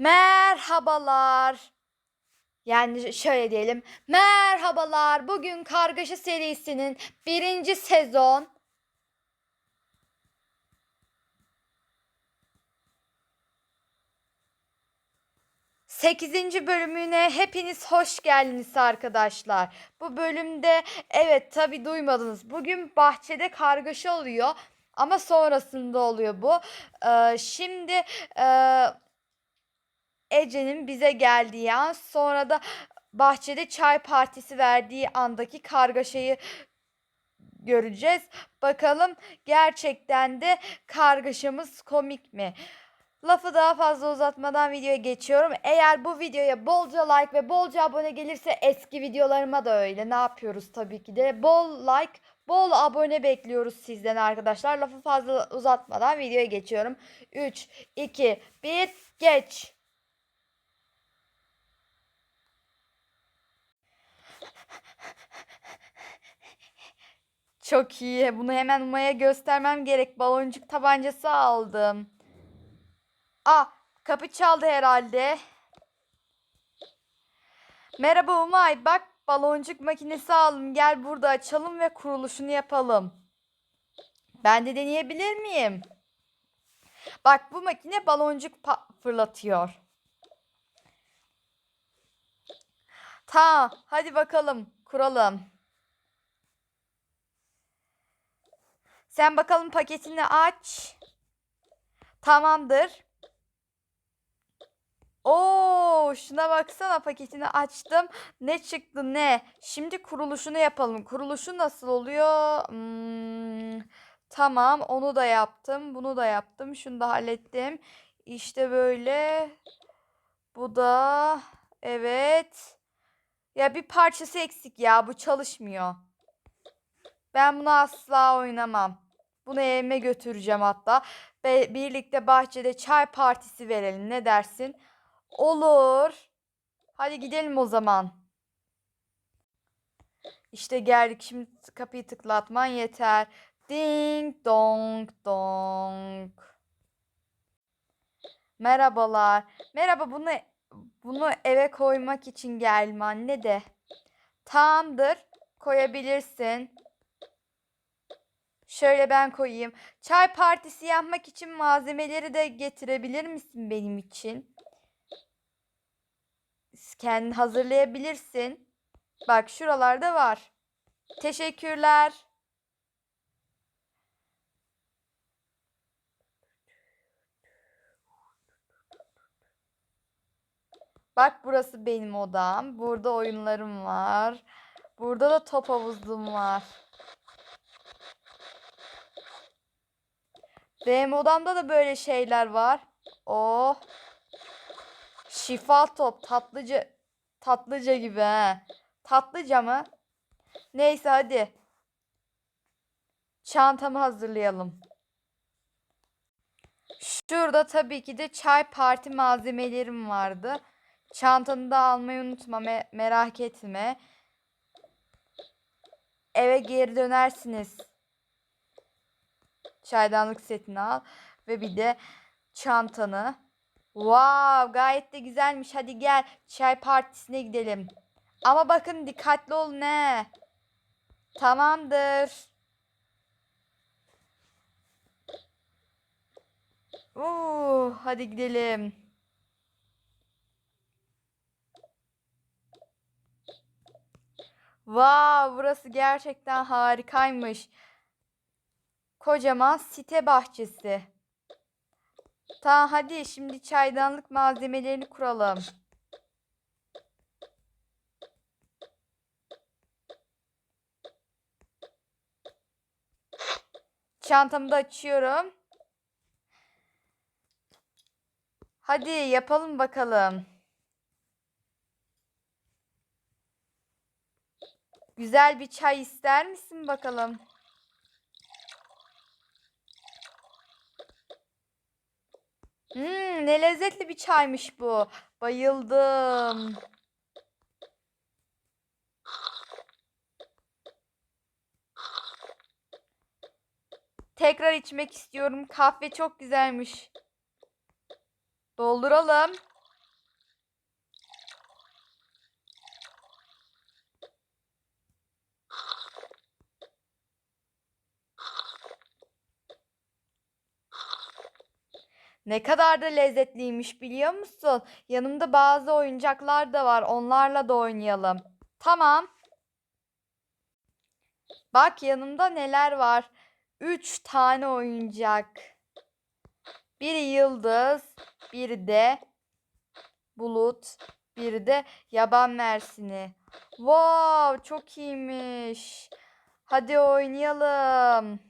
Merhabalar. Yani şöyle diyelim. Merhabalar. Bugün Kargaşa serisinin birinci sezon. Sekizinci bölümüne hepiniz hoş geldiniz arkadaşlar. Bu bölümde evet tabi duymadınız. Bugün bahçede kargaşa oluyor. Ama sonrasında oluyor bu. Ee, şimdi e, Ece'nin bize geldiği an sonra da bahçede çay partisi verdiği andaki kargaşayı göreceğiz. Bakalım gerçekten de kargaşamız komik mi? Lafı daha fazla uzatmadan videoya geçiyorum. Eğer bu videoya bolca like ve bolca abone gelirse eski videolarıma da öyle. Ne yapıyoruz tabii ki de. Bol like, bol abone bekliyoruz sizden arkadaşlar. Lafı fazla uzatmadan videoya geçiyorum. 3, 2, 1, geç. Çok iyi. Bunu hemen Umay'a göstermem gerek. Baloncuk tabancası aldım. Ah, kapı çaldı herhalde. Merhaba Umay. Bak baloncuk makinesi aldım. Gel burada açalım ve kuruluşunu yapalım. Ben de deneyebilir miyim? Bak bu makine baloncuk fırlatıyor. Tamam, hadi bakalım kuralım. Sen bakalım paketini aç. Tamamdır. Oo, şuna baksana paketini açtım. Ne çıktı ne? Şimdi kuruluşunu yapalım. Kuruluşu nasıl oluyor? Hmm, tamam, onu da yaptım. Bunu da yaptım. Şunu da hallettim. İşte böyle. Bu da evet. Ya bir parçası eksik ya. Bu çalışmıyor. Ben bunu asla oynamam. Bunu evime götüreceğim hatta. Ve birlikte bahçede çay partisi verelim. Ne dersin? Olur. Hadi gidelim o zaman. İşte geldik. Şimdi kapıyı tıklatman yeter. Ding dong dong. Merhabalar. Merhaba bunu bunu eve koymak için geldim anne de. Tamamdır. Koyabilirsin. Şöyle ben koyayım. Çay partisi yapmak için malzemeleri de getirebilir misin benim için? Kendin hazırlayabilirsin. Bak şuralarda var. Teşekkürler. Bak burası benim odam. Burada oyunlarım var. Burada da top havuzum var. Benim odamda da böyle şeyler var. Oh. Şifa top tatlıca tatlıca gibi he. Tatlıca mı? Neyse hadi. Çantamı hazırlayalım. Şurada tabii ki de çay parti malzemelerim vardı. Çantanı da almayı unutma me- merak etme. Eve geri dönersiniz. Çaydanlık setini al ve bir de çantanı. Wow, gayet de güzelmiş. Hadi gel çay partisine gidelim. Ama bakın dikkatli ol ne? Tamamdır. Oo, hadi gidelim. Wow, burası gerçekten harikaymış. Kocaman site bahçesi. Tamam hadi şimdi çaydanlık malzemelerini kuralım. Çantamı da açıyorum. Hadi yapalım bakalım. Güzel bir çay ister misin bakalım? Hmm, ne lezzetli bir çaymış bu. Bayıldım. Tekrar içmek istiyorum. Kahve çok güzelmiş. Dolduralım. Ne kadar da lezzetliymiş biliyor musun? Yanımda bazı oyuncaklar da var. Onlarla da oynayalım. Tamam. Bak yanımda neler var. Üç tane oyuncak. Biri yıldız, biri de bulut, biri de yaban mersini. Wow, çok iyiymiş. Hadi oynayalım.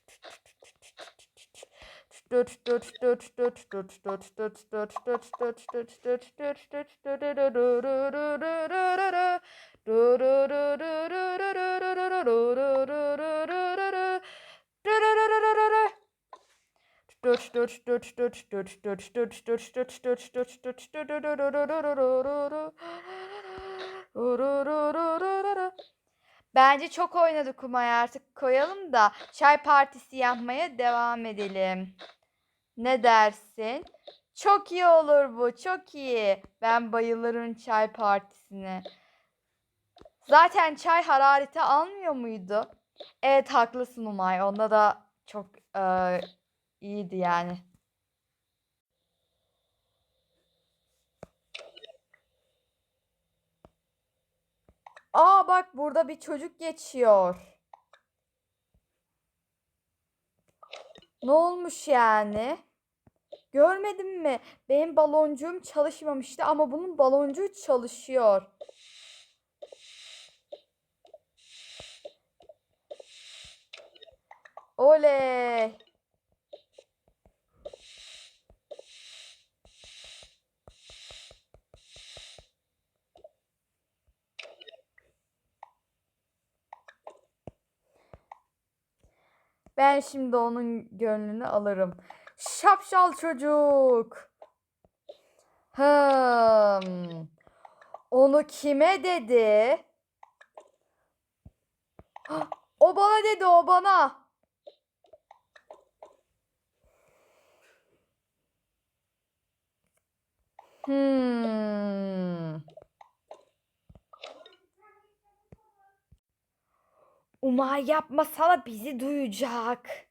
Bence çok oynadık Kumay artık koyalım da çay partisi yapmaya devam edelim. Ne dersin? Çok iyi olur bu, çok iyi. Ben bayılırım çay partisine. Zaten çay harareti almıyor muydu? Evet haklısın Umay. Onda da çok eee, iyiydi yani. Aa bak burada bir çocuk geçiyor. Ne olmuş yani? Görmedin mi? Benim baloncuğum çalışmamıştı ama bunun baloncuğu çalışıyor. Oley! Ben şimdi onun gönlünü alırım. Şapşal çocuk. Hım. Onu kime dedi? O bana dedi, o bana. Hmm. Umay yapmasana bizi duyacak.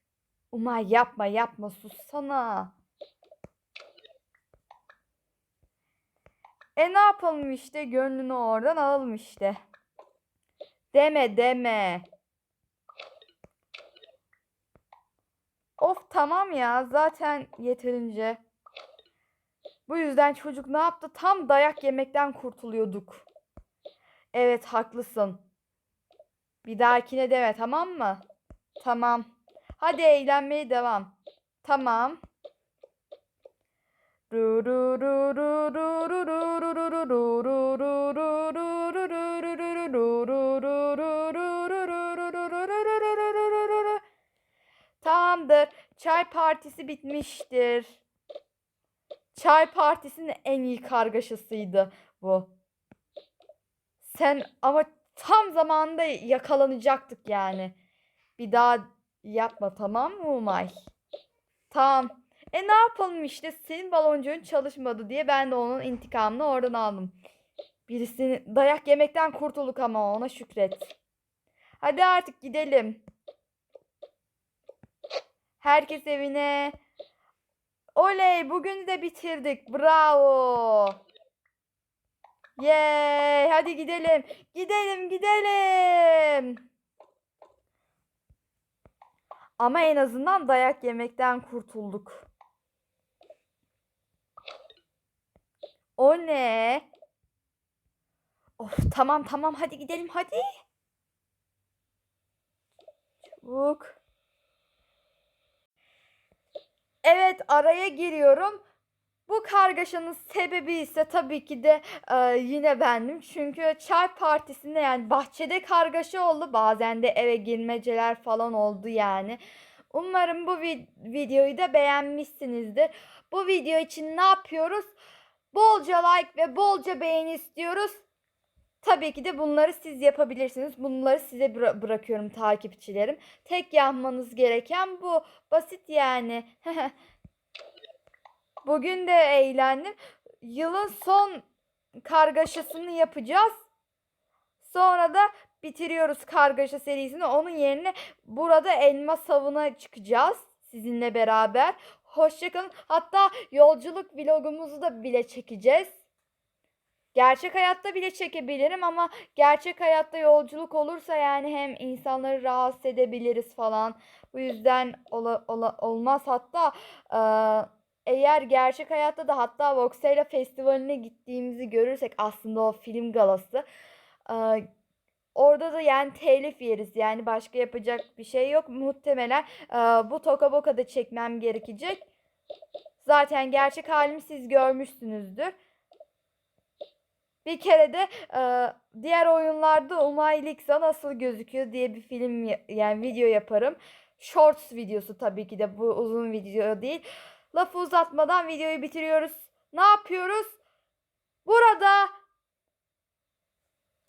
Umay yapma yapma sussana. E ne yapalım işte gönlünü oradan alalım işte. Deme deme. Of tamam ya zaten yeterince. Bu yüzden çocuk ne yaptı? Tam dayak yemekten kurtuluyorduk. Evet haklısın. Bir dahakine deme tamam mı? Tamam. Hadi eğlenmeye devam. Tamam. Tamamdır. Çay partisi bitmiştir. Çay partisinin en iyi kargaşasıydı bu. Sen ama tam zamanında yakalanacaktık yani. Bir daha yapma tamam mı Umay? Tamam. E ne yapalım işte senin baloncuğun çalışmadı diye ben de onun intikamını oradan aldım. Birisini dayak yemekten kurtulduk ama ona şükret. Hadi artık gidelim. Herkes evine. Oley bugünü de bitirdik. Bravo. Yay hadi gidelim. Gidelim gidelim. Ama en azından dayak yemekten kurtulduk. O ne? Of tamam tamam hadi gidelim hadi. Çabuk. Evet araya giriyorum. Bu kargaşanın sebebi ise tabii ki de e, yine bendim. Çünkü çay partisinde yani bahçede kargaşa oldu. Bazen de eve girmeceler falan oldu yani. Umarım bu vi- videoyu da beğenmişsinizdir. Bu video için ne yapıyoruz? Bolca like ve bolca beğeni istiyoruz. Tabii ki de bunları siz yapabilirsiniz. Bunları size bıra- bırakıyorum takipçilerim. Tek yapmanız gereken bu. Basit yani. Bugün de eğlendim. Yılın son kargaşasını yapacağız. Sonra da bitiriyoruz kargaşa serisini. Onun yerine burada elma savuna çıkacağız sizinle beraber. Hoşçakalın. Hatta yolculuk vlogumuzu da bile çekeceğiz. Gerçek hayatta bile çekebilirim ama gerçek hayatta yolculuk olursa yani hem insanları rahatsız edebiliriz falan. Bu yüzden ola- ola- olmaz. Hatta eee, eğer gerçek hayatta da hatta Voxella Festivali'ne gittiğimizi görürsek aslında o film galası eee, orada da yani telif yeriz. Yani başka yapacak bir şey yok. Muhtemelen eee, bu Toka Boka'da çekmem gerekecek. Zaten gerçek halimi siz görmüşsünüzdür. Bir kere de e, diğer oyunlarda Umay Lixa nasıl gözüküyor diye bir film ya- yani video yaparım. Shorts videosu tabii ki de bu uzun video değil. Lafı uzatmadan videoyu bitiriyoruz. Ne yapıyoruz? Burada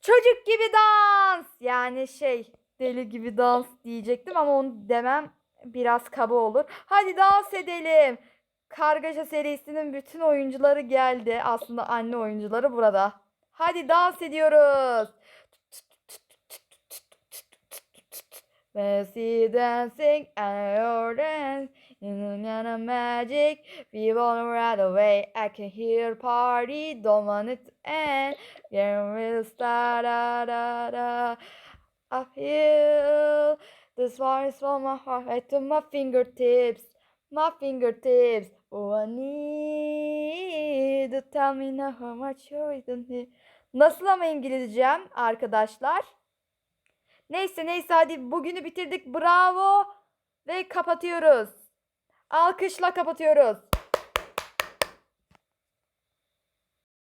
çocuk gibi dans yani şey deli gibi dans diyecektim ama onu demem biraz kaba olur. Hadi dans edelim. Kargaşa serisinin bütün oyuncuları geldi. Aslında anne oyuncuları burada. Hadi dans ediyoruz. Messi dancing and your dance in the magic. We wanna ride away. I can hear party. Don't want it to end. Yeah, we'll start. Da, da, da. Feel this one is from my heart right to my fingertips. My fingertips. Oh, I need to tell me now how much you need. Nasıl ama İngilizcem arkadaşlar? Neyse neyse hadi bugünü bitirdik. Bravo. Ve kapatıyoruz. Alkışla kapatıyoruz.